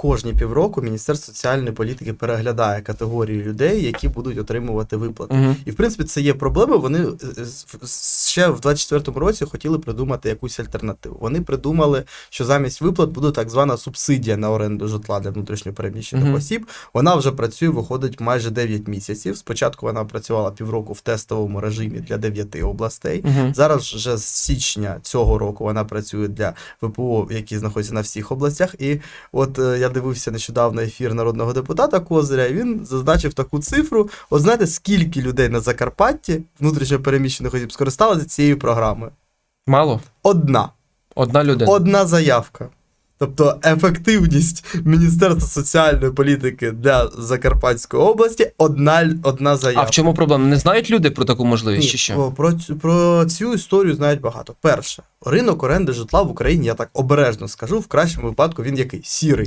кожні півроку Міністерство соціальної політики переглядає категорії людей, які будуть отримувати виплати. Угу. І в принципі це є проблема. Вони е, з- ще в 24-му році хотіли придумати якусь альтернативу. Вони придумали, що замість виплат буде так звана субсидія на оренду житла для внутрішньопереміщених Мгм. осіб. Вона вже працює, виходить майже 9 місяців. Спочатку вона працювала півроку в тестовому режимі для 9 областей. Угу. Зараз вже з січня цього року вона працює для ВПО, які знаходяться на всіх областях. І от е, я дивився нещодавно ефір народного депутата Козиря, і він зазначив таку цифру. От знаєте, скільки людей на Закарпатті внутрішньо переміщених осіб скористалися цією програмою? Мало. Одна. Одна людина. Одна заявка. Тобто ефективність Міністерства соціальної політики для Закарпатської області одна, одна А в чому проблема? Не знають люди про таку можливість чи що? Про, про цю історію знають багато. Перше, ринок оренди житла в Україні, я так обережно скажу, в кращому випадку він який? Сірий.